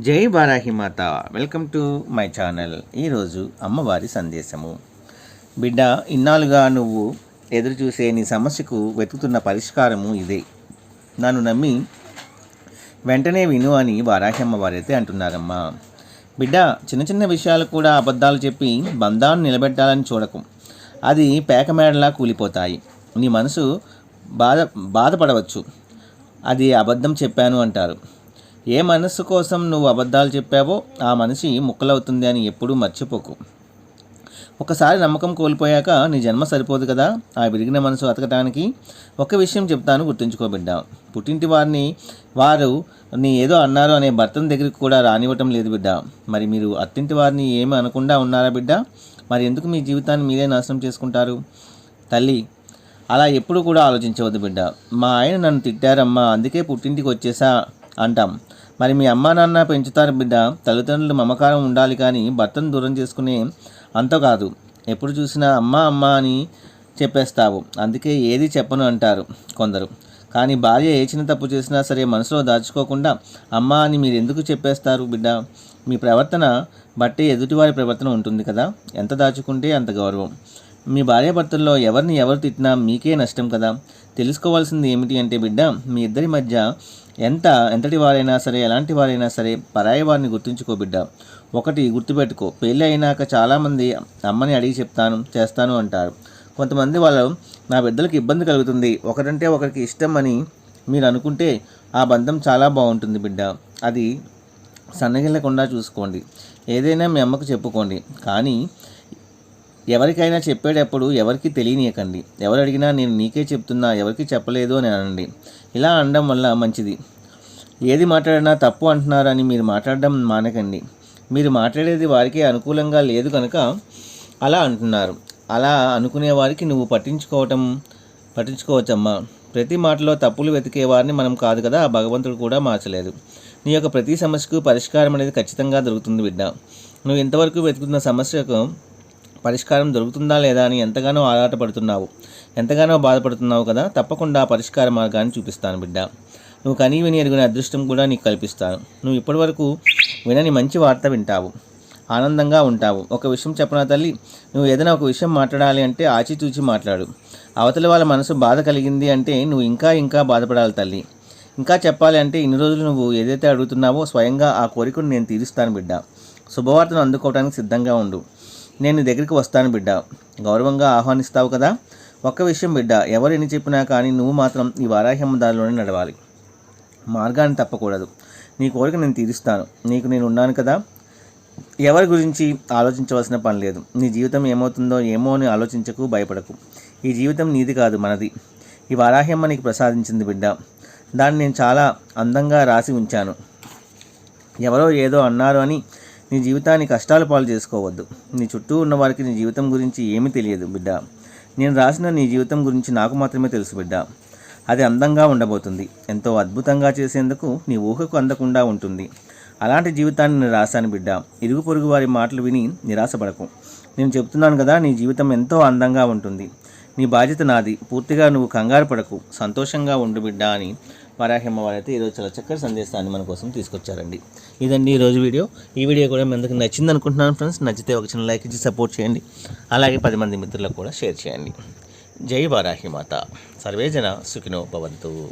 జై Barahimata welcome to my channel. ఈరోజు అమ్మవారి సందేశము. బిడ్డ ఇన్నాళ్ళుగా నువ్వు ఎదురు చూసే నీ సమస్యకు వెతుకుతున్న పరిష్కారము ఇదే. నన్ను నమ్మి వెంటనే విను అని వారాహి అమ్మవారైతే అంటున్నారమ్మా. బిడ్డ చిన్న చిన్న విషయాలు కూడా అబద్ధాలు చెప్పి బంధాన్ని నిలబెట్టాలని చూడకు. అది పేకమేడలా కూలిపోతాయి. నీ మనసు బాధ బాధపడవచ్చు. అది అబద్ధం చెప్పాను అంటారు. ఏ మనస్సు కోసం నువ్వు అబద్ధాలు చెప్పావో ఆ మనిషి ముక్కలవుతుంది అని ఎప్పుడూ మర్చిపోకు. ఒకసారి నమ్మకం కోల్పోయాక నీ జన్మ సరిపోదు కదా ఆ విరిగిన మనసు అతకటానికి ఒక విషయం చెప్తాను గుర్తుంచుకో బిడ్డ. పుట్టింటి వారిని వారు నీ ఏదో అన్నారు అనే భర్తను దగ్గరికి కూడా రానివ్వటం లేదు బిడ్డ. మరి మీరు అత్తింటి వారిని ఏమి అనకుండా ఉన్నారా బిడ్డ? మరి ఎందుకు మీ జీవితాన్ని మీరే నాశనం చేసుకుంటారు? తల్లి అలా ఎప్పుడు కూడా ఆలోచించవద్దు బిడ్డ. మా ఆయన నన్ను తిట్టారమ్మా అందుకే పుట్టింటికి వచ్చేసా అంటాం. మరి మీ అమ్మా నాన్న పెంచుతారు బిడ్డ తల్లిదండ్రులు మమకారం ఉండాలి కానీ భర్తను దూరం చేసుకునే అంత కాదు. ఎప్పుడు చూసినా అమ్మ అమ్మ అని చెప్పేస్తావు. అందుకే ఏది చెప్పను అంటారు కొందరు. కానీ భార్య ఏ చిన్న తప్పు చేసినా సరే మనసులో దాచుకోకుండా అమ్మ అని మీరు ఎందుకు చెప్పేస్తారు బిడ్డ? మీ ప్రవర్తన బట్టి ఎదుటివారి ప్రవర్తన ఉంటుంది కదా. ఎంత దాచుకుంటే అంత గౌరవం. మీ భార్యాభర్తల్లో ఎవరిని ఎవరు తిట్టినా మీకే నష్టం కదా? తెలుసుకోవాల్సింది ఏమిటి అంటే బిడ్డ మీ ఇద్దరి మధ్య ఎంత ఎంతటి వారైనా సరే ఎలాంటి వారైనా సరే పరాయి వారిని గుర్తుంచుకో బిడ్డ. ఒకటి గుర్తుపెట్టుకో పెళ్ళి అయినాక చాలామంది అమ్మని అడిగి చెప్తాను చేస్తాను అంటారు. కొంతమంది వాళ్ళు నా బిడ్డలకు ఇబ్బంది కలుగుతుంది ఒకరంటే ఒకరికి ఇష్టం అని మీరు అనుకుంటే ఆ బంధం చాలా బాగుంటుంది బిడ్డ. అది సన్నగిల్లకుండా చూసుకోండి. ఏదైనా మీ అమ్మకు చెప్పుకోండి. కానీ ఎవరికైనా చెప్పేటప్పుడు ఎవరికి తెలియనీయకండి. ఎవరు అడిగినా నేను నీకే చెప్తున్నా ఎవరికి చెప్పలేదు అని అనండి. ఇలా అనడం వల్ల మంచిది. ఏది మాట్లాడినా తప్పు అంటున్నారని మీరు మాట్లాడడం మానకండి. మీరు మాట్లాడేది వారికి అనుకూలంగా లేదు కనుక అలా అంటున్నారు. అలా అనుకునే వారికి నువ్వు పట్టించుకోవటం పట్టించుకోవచ్చమ్మా. ప్రతి మాటలో తప్పులు వెతికే వారిని మనం కాదు కదా భగవంతుడు కూడా మార్చలేదు. నీ యొక్క ప్రతి సమస్యకు పరిష్కారం అనేది ఖచ్చితంగా దొరుకుతుంది బిడ్డ. నువ్వు ఇంతవరకు వెతుకుతున్న సమస్యకు పరిష్కారం దొరుకుతుందా లేదా అని ఎంతగానో ఆరాటపడుతున్నావు. ఎంతగానో బాధపడుతున్నావు కదా తప్పకుండా పరిష్కార మార్గాన్ని చూపిస్తాను బిడ్డ. నువ్వు కనీ విని ఎరుగునే అదృష్టం కూడా నీకు కల్పిస్తాను. నువ్వు ఇప్పటివరకు వినని మంచి వార్త వింటావు. ఆనందంగా ఉంటావు. ఒక విషయం చెప్పనా తల్లి? నువ్వు ఏదైనా ఒక విషయం మాట్లాడాలి అంటే ఆచితూచి మాట్లాడు. అవతల వాళ్ళ మనసు బాధ కలిగింది అంటే నువ్వు ఇంకా ఇంకా బాధపడాలి తల్లి. ఇంకా చెప్పాలి అంటే ఇన్ని రోజులు నువ్వు ఏదైతే అడుగుతున్నావో స్వయంగా ఆ కోరికను నేను తీరుస్తాను బిడ్డ. శుభవార్తను అందుకోవడానికి సిద్ధంగా ఉండు. నేను నీ దగ్గరికి వస్తాను బిడ్డ. గౌరవంగా ఆహ్వానిస్తావు కదా? ఒక్క విషయం బిడ్డ ఎవరు ఎన్ని చెప్పినా కానీ నువ్వు మాత్రం ఈ వారాహ్యమ్మ దారిలోనే నడవాలి. మార్గాన్ని తప్పకూడదు. నీ కోరిక నేను తీరుస్తాను. నీకు నేను ఉన్నాను కదా? ఎవరి గురించి ఆలోచించవలసిన పని లేదు. నీ జీవితం ఏమవుతుందో ఏమో అని ఆలోచించకు భయపడకు. ఈ జీవితం నీది కాదు మనది. ఈ వారాహ్యమ్మ నీకు ప్రసాదించింది బిడ్డ. దాన్ని నేను చాలా అందంగా రాసి ఉంచాను. ఎవరో ఏదో అన్నారు అని నీ జీవితాన్ని కష్టాలు పాలు చేసుకోవద్దు. నీ చుట్టూ ఉన్న వారికి నీ జీవితం గురించి ఏమీ తెలియదు బిడ్డ. నేను రాసిన నీ జీవితం గురించి నాకు మాత్రమే తెలుసు బిడ్డ. అది అందంగా ఉండబోతుంది. ఎంతో అద్భుతంగా చేసేందుకు నీ ఊహకు అందకుండా ఉంటుంది. అలాంటి జీవితాన్ని నేను రాశాను బిడ్డ. ఇరుగు పొరుగు వారి మాటలు విని నిరాశపడకు. నేను చెప్తున్నాను కదా నీ జీవితం ఎంతో అందంగా ఉంటుంది. నీ బాధ్యత నాది. పూర్తిగా నువ్వు కంగారు పడకు. సంతోషంగా ఉండు బిడ్డ అని వరాహిమ్మ వారైతే ఈరోజు చాలా చక్కటి సందేశాన్ని మన కోసం తీసుకొచ్చారండి. ఇదండి ఈరోజు వీడియో. ఈ వీడియో కూడా మీ అందరికి నచ్చింది అనుకుంటున్నాను ఫ్రెండ్స్. నచ్చితే ఒక చిన్న లైక్ ఇచ్చి సపోర్ట్ చేయండి. అలాగే పది మంది మిత్రులకు కూడా షేర్ చేయండి. జై వారాహి మాత. సర్వేజన సుఖినో భవంతు.